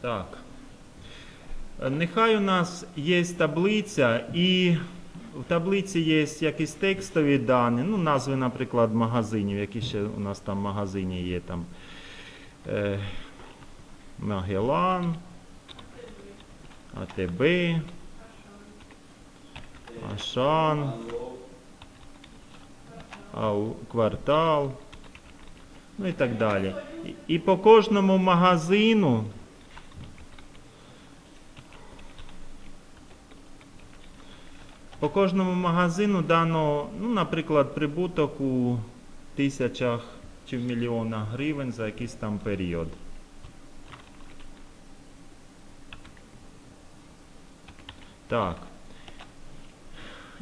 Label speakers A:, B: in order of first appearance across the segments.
A: Так. Нехай у нас є таблиця, і в таблиці є якісь текстові дані, ну, назви, наприклад, магазинів, які ще у нас там магазині є там. Е, Магелан, АТБ, Ашан, квартал, ну і так далі. І по кожному магазину по кожному магазину дано, ну, наприклад, прибуток у тисячах чи в мільйонах гривень за якийсь там період. Так.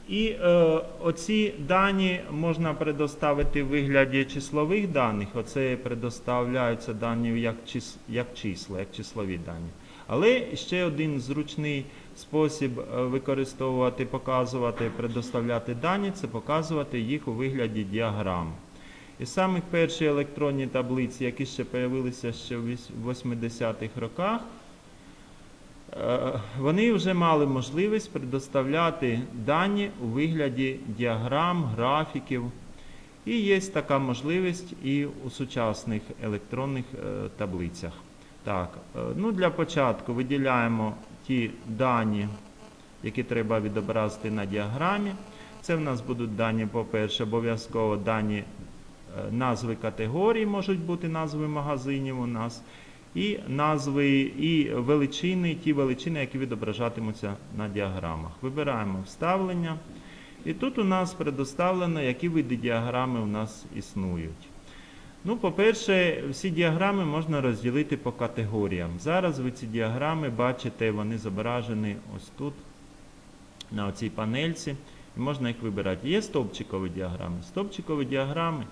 A: І е, оці дані можна предоставити в вигляді числових даних. Оце предоставляються дані як, чис, як числа, як числові дані. Але ще один зручний спосіб е, використовувати, показувати, предоставляти дані це показувати їх у вигляді діаграм. І самих перші електронні таблиці, які ще з'явилися ще в 80-х роках, Е, Вони вже мали можливість предоставляти дані у вигляді діаграм, графіків. І є така можливість і у сучасних електронних е, таблицях. Так, е, ну для початку виділяємо ті дані, які треба відобразити на діаграмі. Це в нас будуть дані, по-перше, обов'язково дані е, назви категорій, можуть бути назви магазинів у нас і назви, і величини, ті величини, які відображатимуться на діаграмах. Вибираємо вставлення. І тут у нас предоставлено, які види діаграми у нас існують. Ну, по-перше, всі діаграми можна розділити по категоріям. Зараз ви ці діаграми бачите, вони зображені ось тут, на оцій панельці, і можна їх вибирати. Є стовпчикові діаграми. Стовпчикові діаграми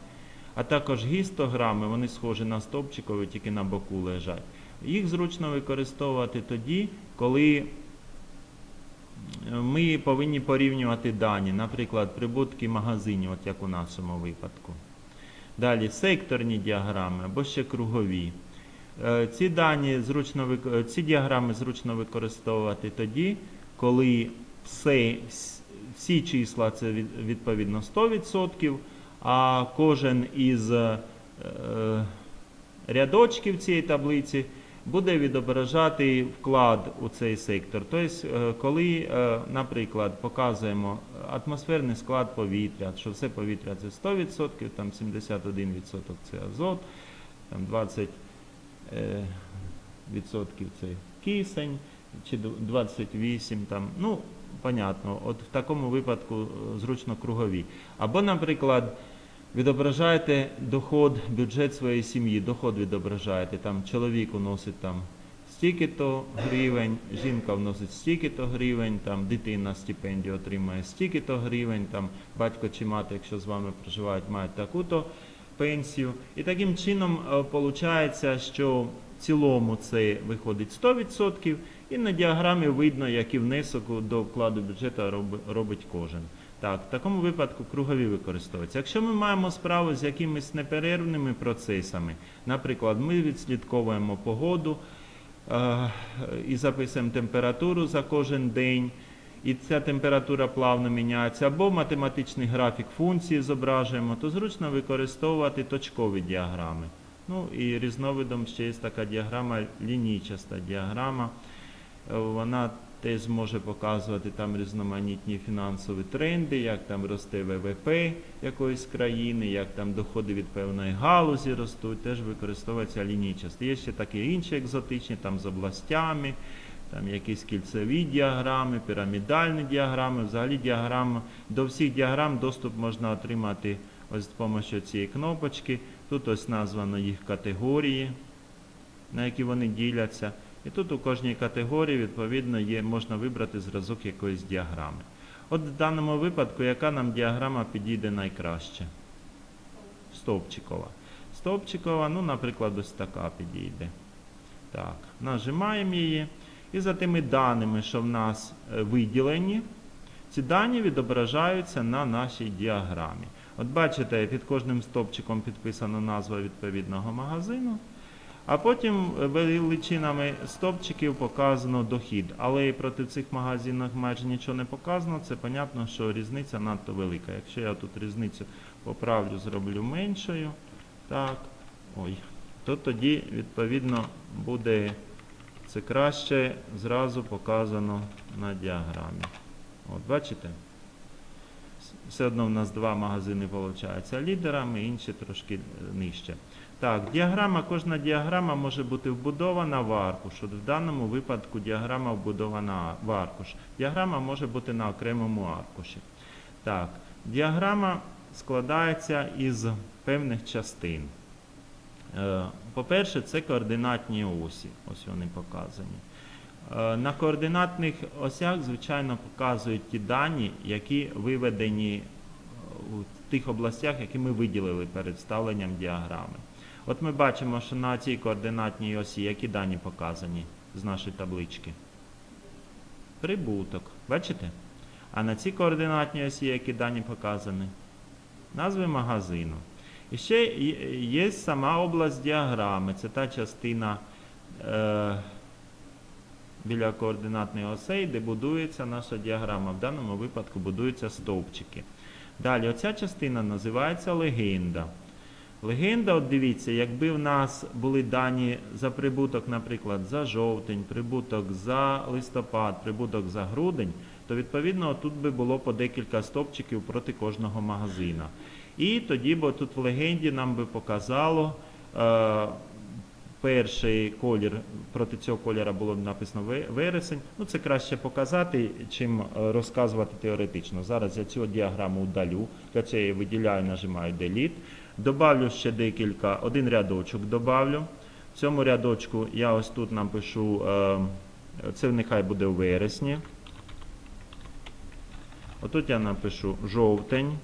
A: а також гістограми, вони схожі на стовпчикові, тільки на боку лежать. Їх зручно використовувати тоді, коли е, ми повинні порівнювати дані, наприклад, прибутки магазинів, от як у нашому випадку. Далі секторні діаграми або ще кругові. Е, Ці, дані зручно, е, ці діаграми зручно використовувати тоді, коли все, всі числа це відповідно 100%, а кожен із е, рядочків цієї таблиці буде відображати вклад у цей сектор. Тобто, е, коли, е, наприклад, показуємо атмосферний склад повітря, що все повітря це 100%, там 71% це азот, там 20% е, це кисень, чи д- 28 там, ну, понятно, от в такому випадку зручно кругові. Або, наприклад, відображаєте доход, бюджет своєї сім'ї, доход відображаєте, там чоловік уносить там стільки-то гривень, жінка вносить стільки-то гривень, там дитина стипендію отримує стільки-то гривень, там батько чи мати, якщо з вами проживають, мають таку-то пенсію. І таким чином виходить, що в цілому це виходить 100%, і на діаграмі видно, який внесок до вкладу бюджету роби- робить кожен. Так, в такому випадку кругові використовуються. Якщо ми маємо справу з якимись неперервними процесами, наприклад, ми відслідковуємо погоду е, і записуємо температуру за кожен день, і ця температура плавно міняється, або математичний графік функції зображуємо, то зручно використовувати точкові діаграми. Ну і різновидом ще є така діаграма, лінійчаста діаграма. Е, Вона теж може показувати там різноманітні фінансові тренди, як там росте ВВП якоїсь країни, як там доходи від певної галузі ростуть, теж використовується лінійчасті. Є ще такі інші екзотичні, там з областями, там якісь кільцеві діаграми, пірамідальні діаграми, взагалі діаграм, до всіх діаграм доступ можна отримати ось з допомогою цієї кнопочки. Тут ось названо їх категорії, на які вони діляться. І тут у кожній категорії, відповідно, є, можна вибрати зразок якоїсь діаграми. От в даному випадку, яка нам діаграма підійде найкраще? Стовпчикова. Стовпчикова, ну, наприклад, ось така підійде. Так, нажимаємо її. І за тими даними, що в нас е, виділені, ці дані відображаються на нашій діаграмі. От бачите, під кожним стовпчиком підписана назва відповідного магазину. А потім е, величинами стопчиків показано дохід. Але і проти цих магазинів майже нічого не показано. Це понятно, що різниця надто велика. Якщо я тут різницю поправлю, зроблю меншою, так, ой, то тоді відповідно буде це краще зразу показано на діаграмі. От, бачите? Все одно в нас два магазини виходить лідерами, інші трошки е, нижче. Так, діаграма, кожна діаграма може бути вбудована в аркуш. От в даному випадку діаграма вбудована в аркуш. Діаграма може бути на окремому аркуші. Так, діаграма складається із певних частин. Е, По-перше, це координатні осі. Ось вони показані. Е, На координатних осях, звичайно, показують ті дані, які виведені е, у тих областях, які ми виділили перед вставленням діаграми. От ми бачимо, що на цій координатній осі які дані показані з нашої таблички? Прибуток. Бачите? А на цій координатній осі які дані показані? Назви магазину. І ще є- сама область діаграми. Це та частина е, біля координатної осей, де будується наша діаграма. В даному випадку будуються стовпчики. Далі, оця частина називається легенда. Легенда, от дивіться, якби в нас були дані за прибуток, наприклад, за жовтень, прибуток за листопад, прибуток за грудень, то відповідно тут би було по декілька стопчиків проти кожного магазина. І тоді, бо тут в легенді нам би показало е, перший колір, проти цього кольора було написано вересень. Ну, це краще показати, чим е, розказувати теоретично. Зараз я цю діаграму удалю, для цього я виділяю, нажимаю Delete. Добавлю ще декілька, один рядочок добавлю. В цьому рядочку я ось тут напишу, е, це нехай буде у вересні. Отут я напишу жовтень.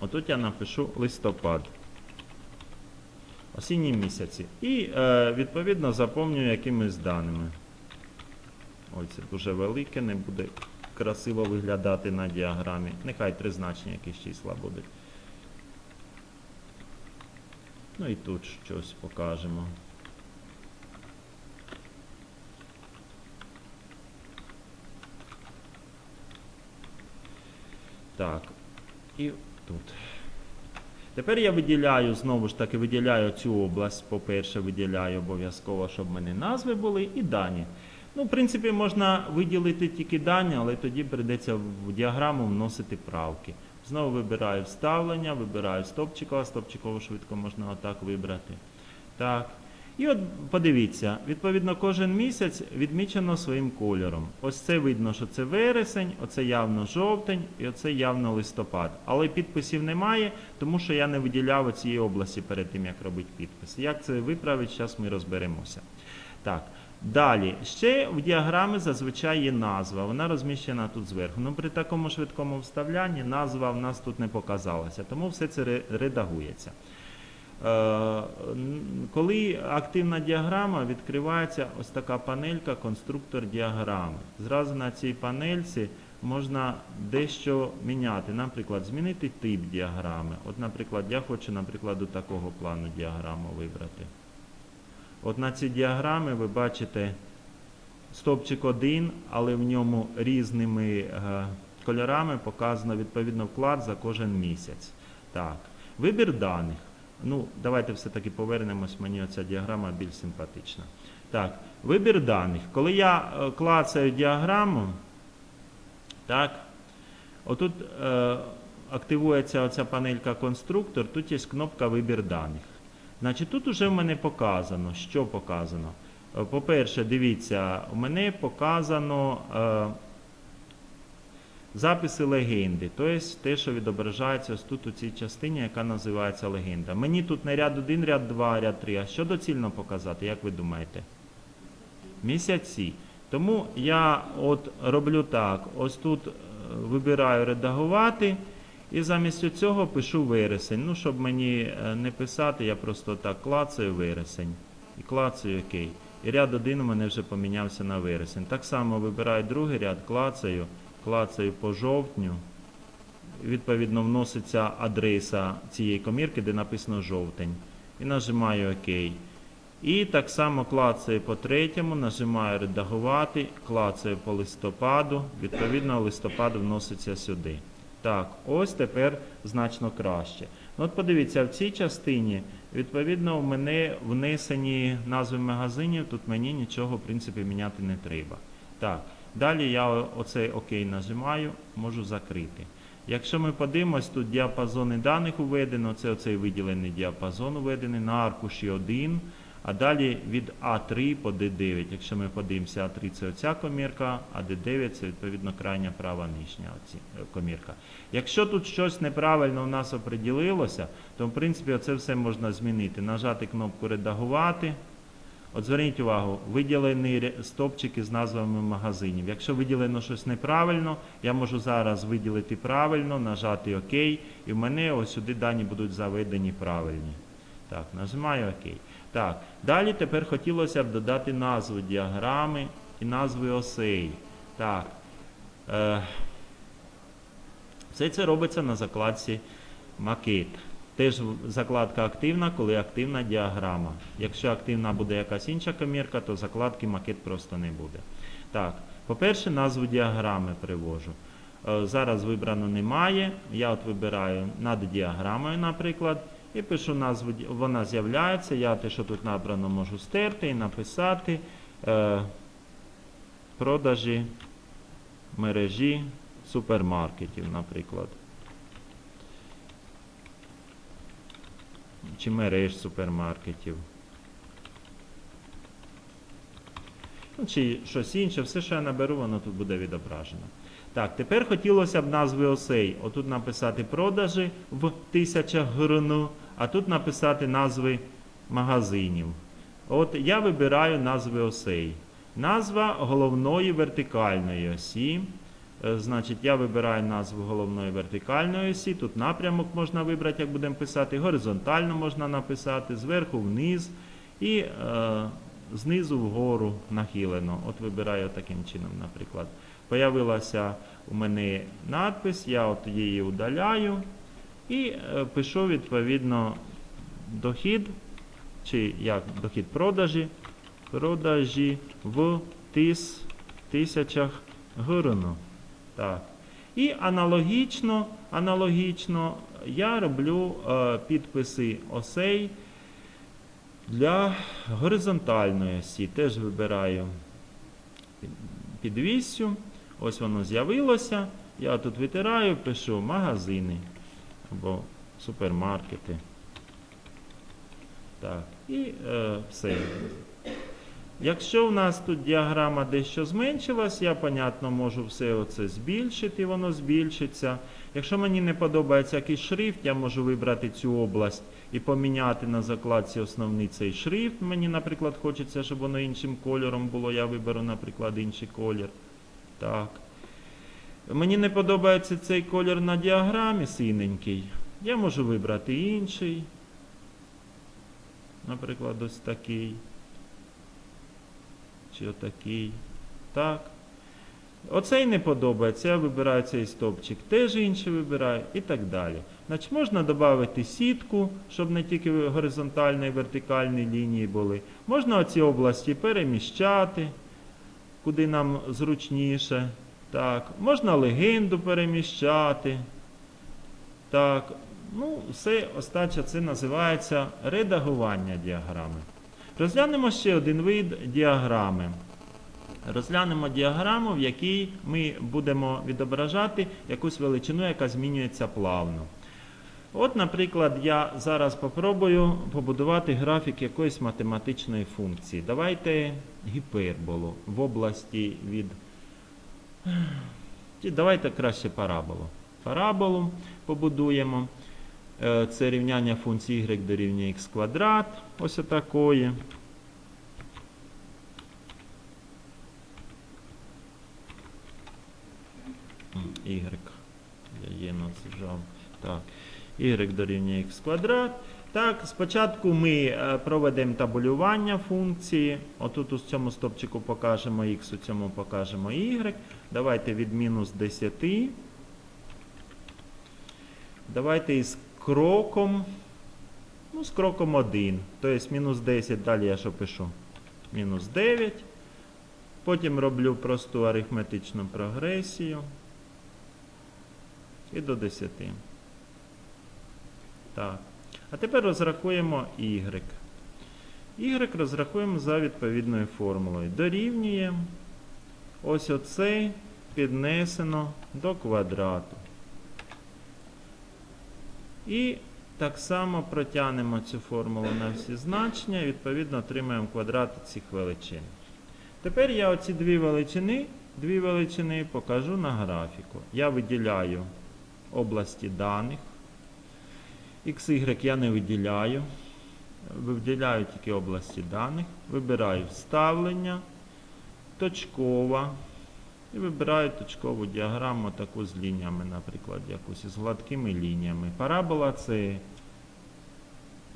A: Отут я напишу листопад. Осінні місяці. І е, відповідно заповнюю якимись даними. Ой, це дуже велике, не буде красиво виглядати на діаграмі. Нехай три значення якісь числа будуть. Ну і тут щось покажемо. Так. І тут. Тепер я виділяю, знову ж таки, виділяю цю область. По-перше, виділяю обов'язково, щоб в мене назви були і дані. Ну, в принципі, можна виділити тільки дані, але тоді прийдеться в діаграму вносити правки. Знову вибираю вставлення, вибираю стопчикова, стопчиково швидко можна отак вибрати. Так. І от подивіться, відповідно, кожен місяць відмічено своїм кольором. Ось це видно, що це вересень, оце явно жовтень і оце явно листопад. Але підписів немає, тому що я не виділяв цієї області перед тим, як робити підпис. Як це виправити, зараз ми розберемося. Так. Далі, ще в діаграмі зазвичай є назва, вона розміщена тут зверху. Ну, при такому швидкому вставлянні назва в нас тут не показалася, тому все це редагується. Е, Коли активна діаграма, відкривається ось така панелька конструктор діаграми. Зразу на цій панельці можна дещо міняти. Наприклад, змінити тип діаграми. От, наприклад, я хочу, наприклад, до такого плану діаграму вибрати. От на цій діаграмі ви бачите стовпчик 1, але в ньому різними е, кольорами показано відповідно вклад за кожен місяць. Так, вибір даних. Ну, давайте все-таки повернемось, мені оця діаграма більш симпатична. Так, вибір даних. Коли я е, клацаю діаграму, так, отут е, активується оця панелька конструктор, тут є кнопка вибір даних. Значить, тут уже в мене показано, що показано. Е, По-перше, дивіться, у мене показано е, записи легенди, тобто те, що відображається ось тут у цій частині, яка називається легенда. Мені тут не ряд 1, ряд 2, ряд 3. А що доцільно показати, як ви думаєте? Місяці. Тому я от роблю так: ось тут е, вибираю редагувати. І замість цього пишу вересень. Ну, щоб мені е, не писати, я просто так клацаю вересень. І клацаю окей. І ряд один у мене вже помінявся на вересень. Так само вибираю другий ряд, клацаю, клацаю по жовтню. Відповідно, вноситься адреса цієї комірки, де написано жовтень. і нажимаю ОК. І так само клацаю по третьому, нажимаю редагувати, клацаю по листопаду. Відповідно, листопад вноситься сюди. Так, ось тепер значно краще. Ну, от подивіться, в цій частині, відповідно, в мене внесені назви магазинів, тут мені нічого, в принципі, міняти не треба. Так, далі я оцей ОК нажимаю, можу закрити. Якщо ми подивимось, тут діапазони даних уведено, це оцей виділений діапазон уведений на аркуші 1, а далі від А3 по Д9. Якщо ми подивимося, А3 це оця комірка, а Д9 це відповідно крайня права нижня е, комірка. Якщо тут щось неправильно у нас оприділилося, то в принципі це все можна змінити. Нажати кнопку редагувати. От зверніть увагу, виділені стовпчики з назвами магазинів. Якщо виділено щось неправильно, я можу зараз виділити правильно, нажати ОК, і в мене ось сюди дані будуть заведені правильні. Так, нажимаю ОК. Так, далі тепер хотілося б додати назви діаграми і назви осей. Так. Е, все це робиться на закладці макет. Теж закладка активна, коли активна діаграма. Якщо активна буде якась інша комірка, то закладки макет просто не буде. Так, по-перше, назву діаграми привожу. Е, Зараз вибрано немає. Я от вибираю над діаграмою, наприклад, і пишу назву, вона з'являється. Я те, що тут набрано, можу стерти і написати е, продажі мережі супермаркетів, наприклад. Чи мереж супермаркетів. Ну, чи щось інше, все, що я наберу, воно тут буде відображено. Так, тепер хотілося б назви осей. Отут написати продажі в тисячах грн, а тут написати назви магазинів. От я вибираю назви осей. Назва головної вертикальної осі. Е, Значить, я вибираю назву головної вертикальної осі. Тут напрямок можна вибрати, як будемо писати. Горизонтально можна написати, зверху вниз і е, знизу вгору нахилено. От вибираю таким чином, наприклад. Появилася у мене надпис, я от її удаляю і е, пишу відповідно дохід, чи як дохід продажі, продажі в тис, тисячах гривень. Так. І аналогічно, аналогічно я роблю е, підписи осей для горизонтальної осі. Теж вибираю під- підвісю. Ось воно з'явилося. Я тут витираю, пишу магазини або супермаркети. Так, і е, все. Якщо в нас тут діаграма дещо зменшилась, я, понятно, можу все оце збільшити, воно збільшиться. Якщо мені не подобається якийсь шрифт, я можу вибрати цю область і поміняти на закладці основний цей шрифт. Мені, наприклад, хочеться, щоб воно іншим кольором було. Я виберу, наприклад, інший колір. Так. Мені не подобається цей колір на діаграмі синенький. Я можу вибрати інший. Наприклад, ось такий. Чи отакий. Так. Оцей не подобається, я вибираю цей стовпчик, теж інший вибираю і так далі. Значить, можна додати сітку, щоб не тільки горизонтальні і вертикальні лінії були. Можна оці області переміщати, куди нам зручніше. Так. Можна легенду переміщати. Так. Ну, все остача це називається редагування діаграми. Розглянемо ще один вид діаграми. Розглянемо діаграму, в якій ми будемо відображати якусь величину, яка змінюється плавно. От, наприклад, я зараз попробую побудувати графік якоїсь математичної функції. Давайте гіперболу в області від. Давайте краще параболу. Параболу побудуємо. Е, Це рівняння функції y дорівнює x квадрат. Ось отакої. Y. Я є назвав. Так. Y дорівнює x квадрат. Так, спочатку ми е, проведемо табулювання функції. Отут у цьому стопчику покажемо x, у цьому покажемо y. Давайте від мінус 10. Давайте із кроком Ну, з кроком 1. Тобто мінус 10, далі я що пишу? Мінус 9. Потім роблю просту арифметичну прогресію. І до 10. Так. А тепер розрахуємо y. Y розрахуємо за відповідною формулою. Дорівнює ось оцей піднесено до квадрату. І так само протягнемо цю формулу на всі значення відповідно отримаємо квадрати цих величин. Тепер я оці дві величини, дві величини покажу на графіку. Я виділяю області даних. XY я не виділяю. Виділяю тільки області даних. Вибираю вставлення, точкова. І вибираю точкову діаграму таку з лініями, наприклад, якусь з гладкими лініями. Парабола це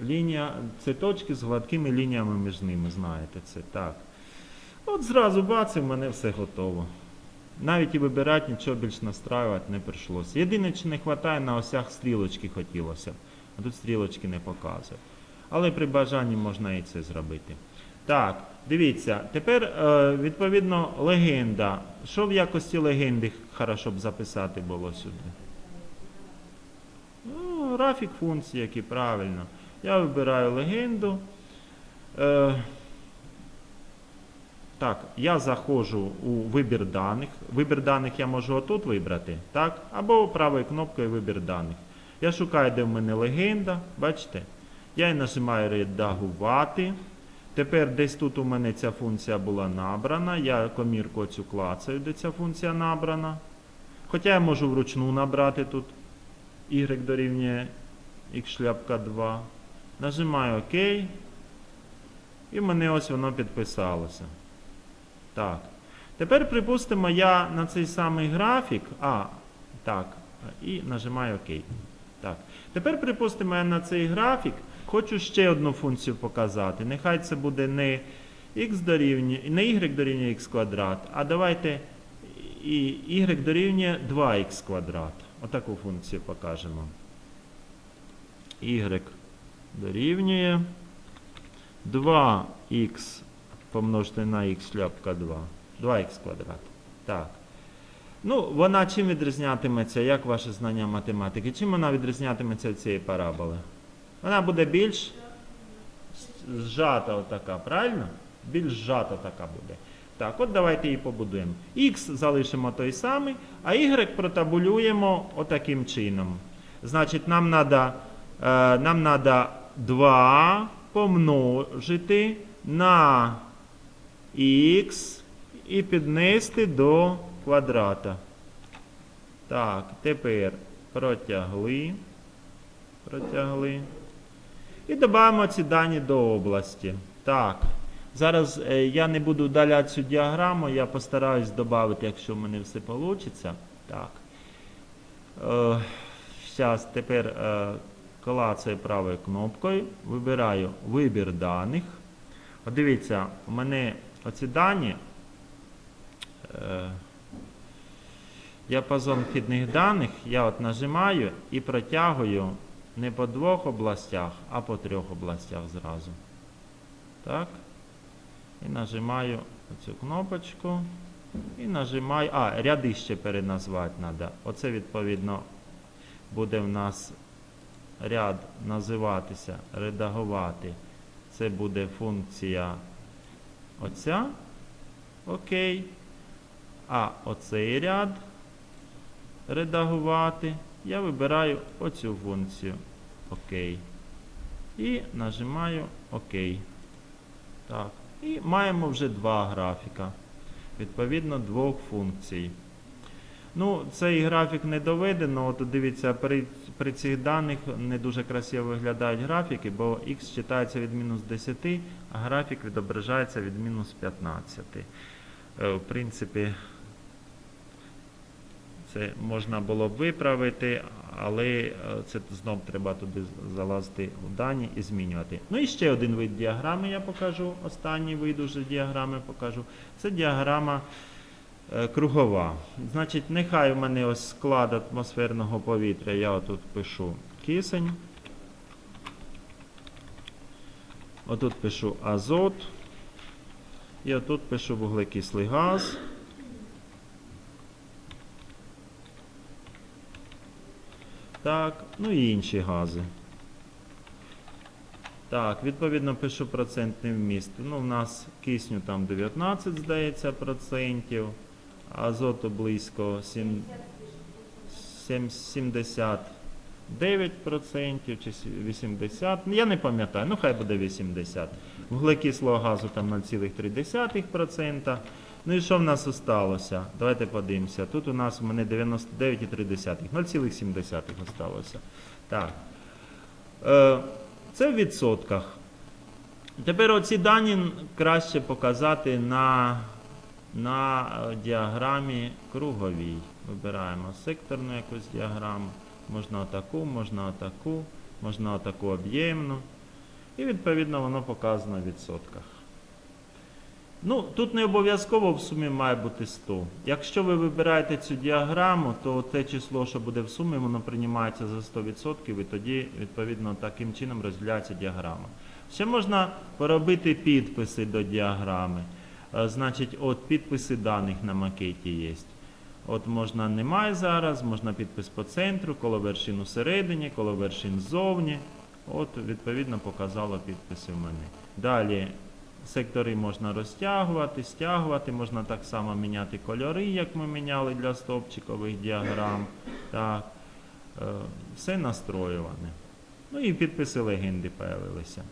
A: лінія, це точки з гладкими лініями між ними, знаєте це так. От зразу бац, і в мене все готово. Навіть і вибирати нічого більш настраювати не прийшлося. Єдине, чи не вистачає на осях стрілочки хотілося. А тут стрілочки не показує. Але при бажанні можна і це зробити. Так, дивіться, тепер е, відповідно легенда. Що в якості легенди хорошо б записати було сюди? Ну, графік функції, який правильно. Я вибираю легенду. Е, так, я заходжу у вибір даних. Вибір даних я можу отут вибрати, так? Або правою кнопкою вибір даних. Я шукаю, де в мене легенда. Бачите? Я її нажимаю редагувати. Тепер десь тут у мене ця функція була набрана. Я комірку цю клацаю, де ця функція набрана. Хоча я можу вручну набрати тут y дорівнює x шляпка 2. Нажимаю ОК. І мене ось воно підписалося. Так. Тепер, припустимо, я на цей самий графік. А, так. І нажимаю ОК. Так. Тепер, припустимо, я на цей графік хочу ще одну функцію показати. Нехай це буде не x дорівнює, не y дорівнює x квадрат, а давайте і y дорівнює 2x квадрат. Отаку функцію покажемо. y дорівнює 2х помножити на х шляпка 2. 2х квадрат. Так. Ну, вона чим відрізнятиметься, як ваше знання математики? Чим вона відрізнятиметься від цієї параболи? Вона буде більш зжата отака, правильно? Більш зжата така буде. Так, от давайте її побудуємо. Х залишимо той самий, а y протабулюємо отаким чином. Значить, нам треба нам надо 2 помножити на х і піднести до квадрата. Так, тепер протягли. Протягли. І додаємо ці дані до області. Так. Зараз е, я не буду вдаляти цю діаграму, я постараюсь додати, якщо в мене все вийде. Так. Е, Зараз тепер е, клацаю правою кнопкою, вибираю вибір даних. От дивіться, у мене оці дані. Е, Діапазон вхідних даних я от нажимаю і протягую не по двох областях, а по трьох областях зразу. Так. І нажимаю цю кнопочку. І нажимаю. А, ряди ще переназвати треба. Оце, відповідно, буде в нас ряд називатися, редагувати. Це буде функція оця. Окей. А оцей ряд редагувати. Я вибираю оцю функцію ОК. І нажимаю ОК. Так. І маємо вже два графіка. Відповідно, двох функцій. Ну, цей графік не доведено. От дивіться, при, при цих даних не дуже красиво виглядають графіки, бо х читається від мінус 10, а графік відображається від мінус 15. Е, В принципі, це можна було б виправити, але е, це знов треба туди залазити в дані і змінювати. Ну і ще один вид діаграми я покажу. Останній вид уже діаграми покажу. Це діаграма е, кругова. Значить, нехай у мене ось склад атмосферного повітря. Я отут пишу кисень. Отут пишу азот. І отут пишу вуглекислий газ. Так, ну і інші гази. Так, відповідно пишу процентний вміст. Ну, в нас кисню там 19, здається, процентів, азоту близько 7, 7, 79 процентів чи сі- 80. Я не пам'ятаю, ну хай буде 80. Вуглекислого газу там 0,3%. Ну і що в нас осталося? Давайте подивимося. Тут у нас у мене 99,3, 0,7 осталося. Так. Е, це в відсотках. Тепер оці дані краще показати на, на е, діаграмі круговій. Вибираємо секторну якусь діаграму. Можна отаку, можна отаку, можна отаку об'ємну. І відповідно воно показано в відсотках. Ну, тут не обов'язково в сумі має бути 100. Якщо ви вибираєте цю діаграму, то те число, що буде в сумі, воно приймається за 100%, і тоді, відповідно, таким чином розділяється діаграма. Ще можна поробити підписи до діаграми. Е, Значить, от підписи даних на макеті є. От можна немає зараз, можна підпис по центру, коло вершин усередині, коло вершин ззовні. От, відповідно, показало підписи в мене. Далі сектори можна розтягувати, стягувати, можна так само міняти кольори, як ми міняли для стовпчикових діаграм. Так, е, все настроюване. Ну і підписи легенди появилися.